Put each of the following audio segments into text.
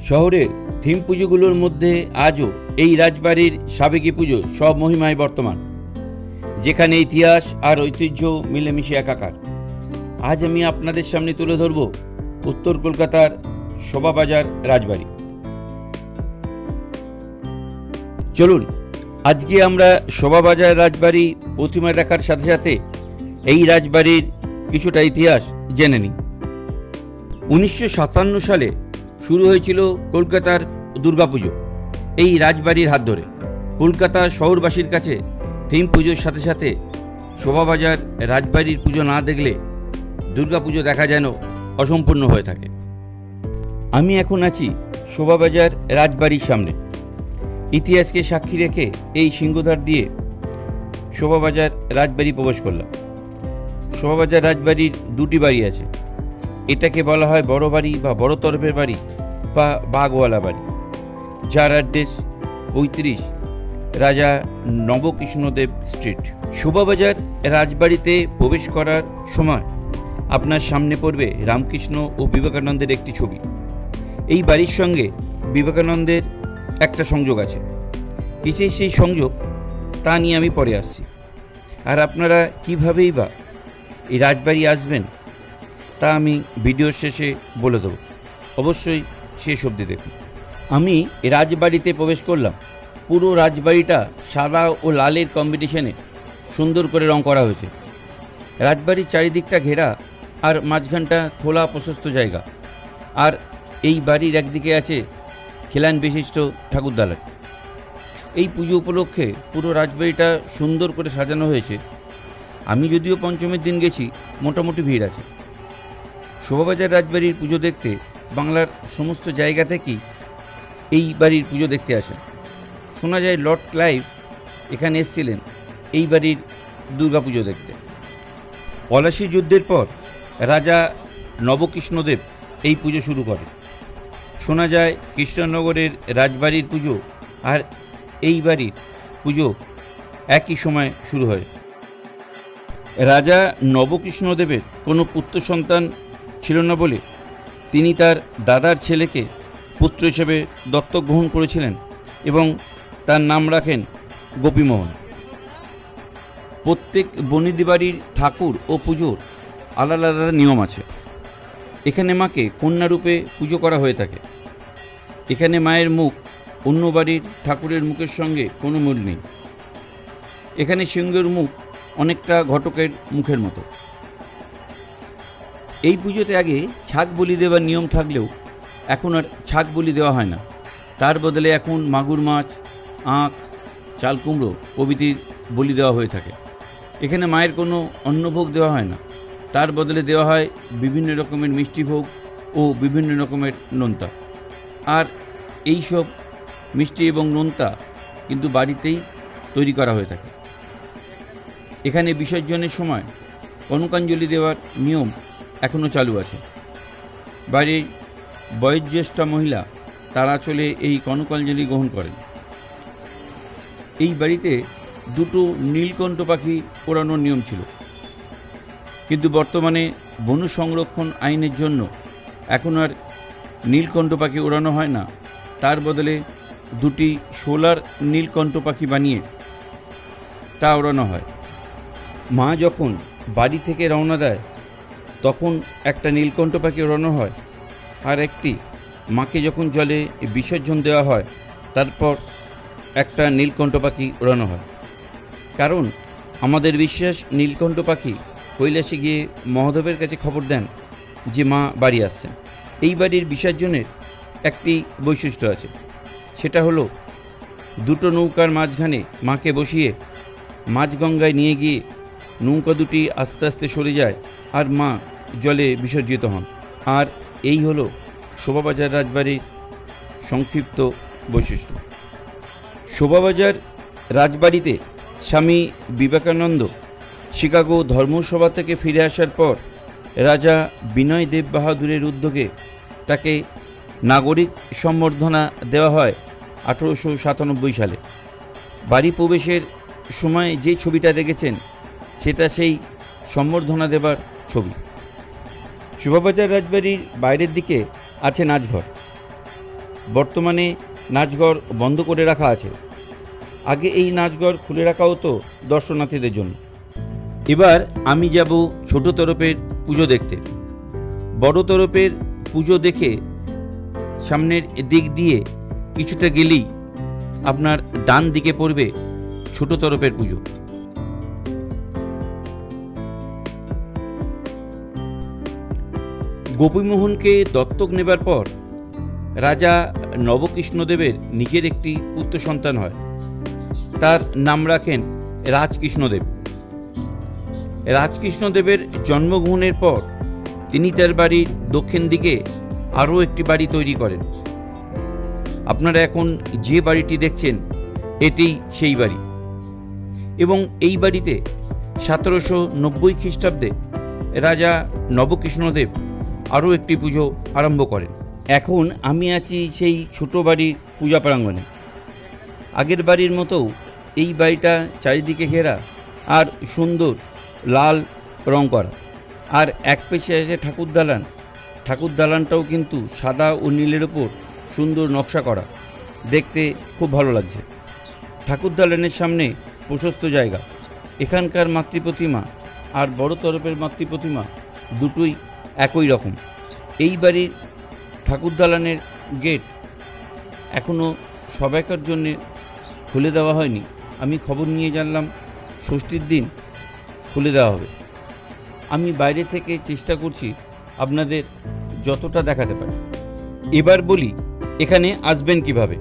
শহরের থিম পুজোগুলোর মধ্যে আজও এই রাজবাড়ির সাবেকি পুজো সব মহিমায় বর্তমান। যেখানে ইতিহাস আর ঐতিহ্য মিলেমিশে একাকার। আজ আমি আপনাদের সামনে তুলে ধরব উত্তর কলকাতার শোভাবাজার রাজবাড়ি। চলুন, আজকে আমরা শোভাবাজার রাজবাড়ি প্রতিমা দেখার সাথে সাথে এই রাজবাড়ির কিছুটা ইতিহাস জেনে নিই। উনিশশো সাতান্ন সালে শুরু হয়েছিল কলকাতার দুর্গাপুজো, এই রাজবাড়ির হাত ধরে। কলকাতা শহরবাসীর কাছে থিম পুজোর সাথে সাথে শোভাবাজার, রাজবাড়ির পুজো না দেখলে দুর্গাপুজো দেখা যেন অসম্পূর্ণ হয়ে থাকে। আমি এখন আছি শোভাবাজার, রাজবাড়ির সামনে। ইতিহাসকে সাক্ষী রেখে এই সিংহদ্বার দিয়ে শোভাবাজার, রাজবাড়ি প্রবেশ করলাম। শোভাবাজার, রাজবাড়ির দুটি বাড়ি আছে। এটাকে বলা হয় বড় বাড়ি বা বড় তরফের বাড়ি। বা বাঘওয়ালা বাড়ি। যার অ্যাড্রেস পঁয়ত্রিশ রাজা নবকৃষ্ণদেব স্ট্রিট। শোভাবাজার রাজবাড়িতে প্রবেশ করার সময় আপনার সামনে পড়বে রামকৃষ্ণ ও বিবেকানন্দের একটি ছবি। এই বাড়ির সঙ্গে বিবেকানন্দের একটা সংযোগ আছে। কিসের সেই সংযোগ? তা নিয়ে আমি পরে আসছি। আর আপনারা কীভাবেই বা এই রাজবাড়ি আসবেন, তা আমি ভিডিওর শেষে বলে দেবো। অবশ্যই শেষ অবধি দেখুন। আমি রাজবাড়িতে প্রবেশ করলাম। পুরো রাজবাড়িটা সাদা ও লালের কম্বিনেশনে সুন্দর করে রং করা হয়েছে। রাজবাড়ির চারিদিকটা ঘেরা আর মাঝখানটা খোলা প্রশস্ত জায়গা। আর এই বাড়ির একদিকে আছে খিলান বিশিষ্ট ঠাকুরদালান। এই পুজো উপলক্ষে পুরো রাজবাড়িটা সুন্দর করে সাজানো হয়েছে। আমি যদিও পঞ্চমীর দিন গেছি, মোটামুটি ভিড় আছে। শোভাবাজার রাজবাড়ির পুজো দেখতে বাংলার সমস্ত জায়গা থেকেই এই বাড়ির পুজো দেখতে আসেন। শোনা যায় লর্ড ক্লাইভ এখানে এসেছিলেন এই বাড়ির দুর্গাপুজো দেখতে। পলাশী যুদ্ধের পর রাজা নবকৃষ্ণদেব এই পুজো শুরু করেন। শোনা যায় কৃষ্ণনগরের রাজবাড়ির পুজো আর এই বাড়ির পুজো একই সময় শুরু হয়। রাজা নবকৃষ্ণদেবের কোনো পুত্র সন্তান ছিল না বলে তিনি তার দাদার ছেলেকে পুত্র হিসেবে দত্তক গ্রহণ করেছিলেন এবং তার নাম রাখেন গোপীমোহন। প্রত্যেক বনিদি বাড়ির ঠাকুর ও পুজোর আলাদা আলাদা নিয়ম আছে। এখানে মাকে কন্যারূপে পুজো করা হয়ে থাকে। এখানে মায়ের মুখ অন্য বাড়ির ঠাকুরের মুখের সঙ্গে কোনো মিল নেই। এখানে সিংহের মুখ অনেকটা ঘটকের মুখের মতো। এই পুজোতে আগে ছাগ বলি দেওয়ার নিয়ম থাকলেও এখন আর ছাগ বলি দেওয়া হয় না। তার বদলে এখন মাগুর মাছ, আখ, চাল কুমড়ো প্রভৃতির বলি দেওয়া হয়ে থাকে। এখানে মায়ের কোনো অন্নভোগ দেওয়া হয় না। তার বদলে দেওয়া হয় বিভিন্ন রকমের মিষ্টি ভোগ ও বিভিন্ন রকমের নোনতা। আর এই সব মিষ্টি এবং নোনতা কিন্তু বাড়িতেই তৈরি করা হয়ে থাকে। এখানে বিসর্জনের সময় কনকাঞ্জলি দেওয়ার নিয়ম এখনও চালু আছে। বাড়ির বয়োজ্যেষ্ঠা মহিলা তারা চলে এই কনকাঞ্জলি গ্রহণ করেন। এই বাড়িতে দুটো নীলকণ্ঠ পাখি ওড়ানোর নিয়ম ছিল। কিন্তু বর্তমানে বনু সংরক্ষণ আইনের জন্য এখন আর নীলকণ্ঠ পাখি ওড়ানো হয় না। তার বদলে দুটি সোলার নীলকণ্ঠ পাখি বানিয়ে তা ওড়ানো হয়। মা যখন বাড়ি থেকে রওনা দেয় তখন একটা নীলকণ্ঠ পাখি ওড়ানো হয় আর একটি মাকে যখন জলে বিসর্জন দেওয়া হয়, তারপর একটা নীলকণ্ঠ পাখি ওড়ানো হয়। কারণ আমাদের বিশ্বাস, নীলকণ্ঠ পাখি কৈলাসে গিয়ে মহাদেবের কাছে খবর দেন যে মা বাড়ি আসছেন। এই বাড়ির বিসর্জনের একটি বৈশিষ্ট্য আছে। সেটা হলো, দুটো নৌকার মাঝখানে মাকে বসিয়ে মাঝগঙ্গায় নিয়ে গিয়ে নৌকা দুটি আস্তে আস্তে সরে যায় আর মা জলে বিসর্জিত হন। আর এই হলো শোভাবাজার রাজবাড়ির সংক্ষিপ্ত বৈশিষ্ট্য। শোভাবাজার রাজবাড়িতে স্বামী বিবেকানন্দ শিকাগো ধর্মসভা থেকে ফিরে আসার পর রাজা বিনয় দেব বাহাদুরের উদ্যোগে তাকে নাগরিক সম্বর্ধনা দেওয়া হয় আঠেরোশো সাতানব্বই সালে। বাড়ি প্রবেশের সময় যে ছবিটা দেখেছেন, সেটা সেই সম্বর্ধনা দেবার ছবি। শোভাবাজার রাজবাড়ির বাইরের দিকে আছে নাচঘর। বর্তমানে নাচঘর বন্ধ করে রাখা আছে। আগে এই নাচঘর খুলে রাখা হতো দর্শনার্থীদের জন্য। এবার আমি যাব ছোট তরফের পুজো দেখতে। বড় তরফের পুজো দেখে সামনের দিক দিয়ে কিছুটা গেলেই আপনার ডান দিকে পড়বে ছোট তরফের পুজো। গোপীমোহনকে দত্তক নেবার পর রাজা নবকৃষ্ণদেবের নিজের একটি পুত্র সন্তান হয়। তার নাম রাখেন রাজকৃষ্ণদেব। রাজকৃষ্ণদেবের জন্মগ্রহণের পর তিনি তার বাড়ির দক্ষিণ দিকে আরও একটি বাড়ি তৈরি করেন। আপনারা এখন যে বাড়িটি দেখছেন এটি সেই বাড়ি। এবং এই বাড়িতে সতেরোশো নব্বই খ্রিস্টাব্দে রাজা নবকৃষ্ণদেব আরও একটি পুজো আরম্ভ করেন। এখন আমি আছি সেই ছোট বাড়ির পূজা প্রাঙ্গণে। আগের বাড়ির মতো এই বাড়িটা চারিদিকে ঘেরা আর সুন্দর লাল রং করা। আর এক পেশে আছে ঠাকুর দালান। ঠাকুর দালানটাও কিন্তু সাদা ও নীলের ওপর সুন্দর নকশা করা। দেখতে খুব ভালো লাগছে। ঠাকুর দালানের সামনে প্রশস্ত জায়গা। এখানকার মাতৃপ্রতিমা আর বড় তরফের মাতৃপ্রতিমা দুটোই একই রকম। এই বাড়ির ঠাকুর দালানের গেট এখনও সবাইকার জন্যে খুলে দেওয়া হয়নি। আমি খবর নিয়ে জানলাম, ষষ্ঠীর দিন খুলে দেওয়া হবে। আমি বাইরে থেকে চেষ্টা করছি আপনাদের যতটা দেখাতে পারি। এবার বলি, এখানে আসবেন কীভাবে?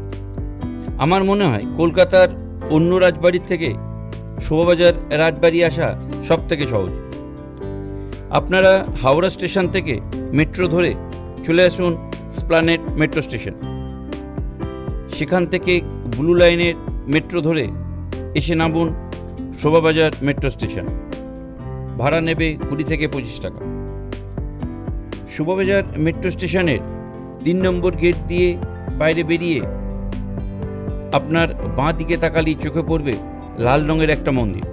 আমার মনে হয় কলকাতার অন্য রাজবাড়ির থেকে শোভাবাজার রাজবাড়ি আসা সব থেকে সহজ। আপনারা হাওড়া স্টেশন থেকে মেট্রো ধরে চলে আসুন স্প্লানেট মেট্রো স্টেশন। সেখান থেকে ব্লু লাইনের মেট্রো ধরে এসে নামুন শোভাবাজার মেট্রো স্টেশন। ভাড়া নেবে কুড়ি থেকে পঁচিশ টাকা। শোভাবাজার মেট্রো স্টেশনের তিন নম্বর গেট দিয়ে বাইরে বেরিয়ে আপনার বাঁ দিকে তাকালেই চোখে পড়বে লাল রঙের একটা মন্দির।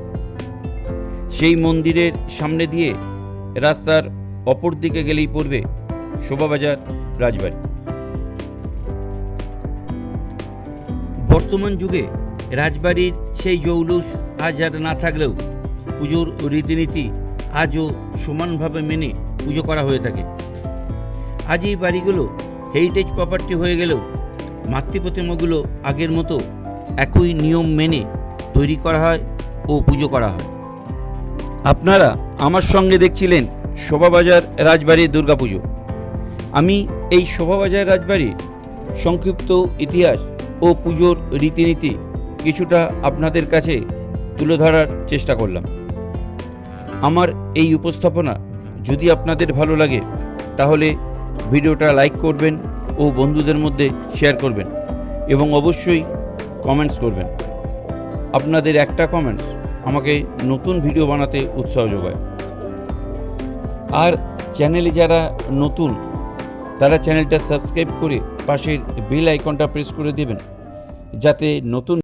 সেই মন্দিরের সামনে দিয়ে রাস্তার অপর দিকে গেলেই পড়বে শোভাবাজার, রাজবাড়ি। বর্তমান যুগে রাজবাড়ির সেই জৌলুস আজ আর না থাকলেও পুজোর রীতিনীতি আজও সমানভাবে মেনে পুজো করা হয়ে থাকে। আজ এই বাড়িগুলো হেরিটেজ প্রপার্টি হয়ে গেলেও মাতৃপ্রতিমাগুলো আগের মতো একই নিয়ম মেনে তৈরি করা হয় ও পুজো করা হয়। আপনারা আমার সঙ্গে দেখছিলেন শোভাবাজার রাজবাড়ির দুর্গাপুজো। আমি এই শোভাবাজার রাজবাড়ির সংক্ষিপ্ত ইতিহাস ও পুজোর রীতিনীতি কিছুটা আপনাদের কাছে তুলে ধরার চেষ্টা করলাম। আমার এই উপস্থাপনা যদি আপনাদের ভালো লাগে, তাহলে ভিডিওটা লাইক করবেন ও বন্ধুদের মধ্যে শেয়ার করবেন এবং অবশ্যই কমেন্টস করবেন। আপনাদের একটা কমেন্টস আমাকে নতুন ভিডিও বানাতে উৎসাহ যোগায়। আর চ্যানেলে যারা নতুন, তারা চ্যানেলটা সাবস্ক্রাইব করে পাশের বেল আইকনটা প্রেস করে দেবেন, যাতে নতুন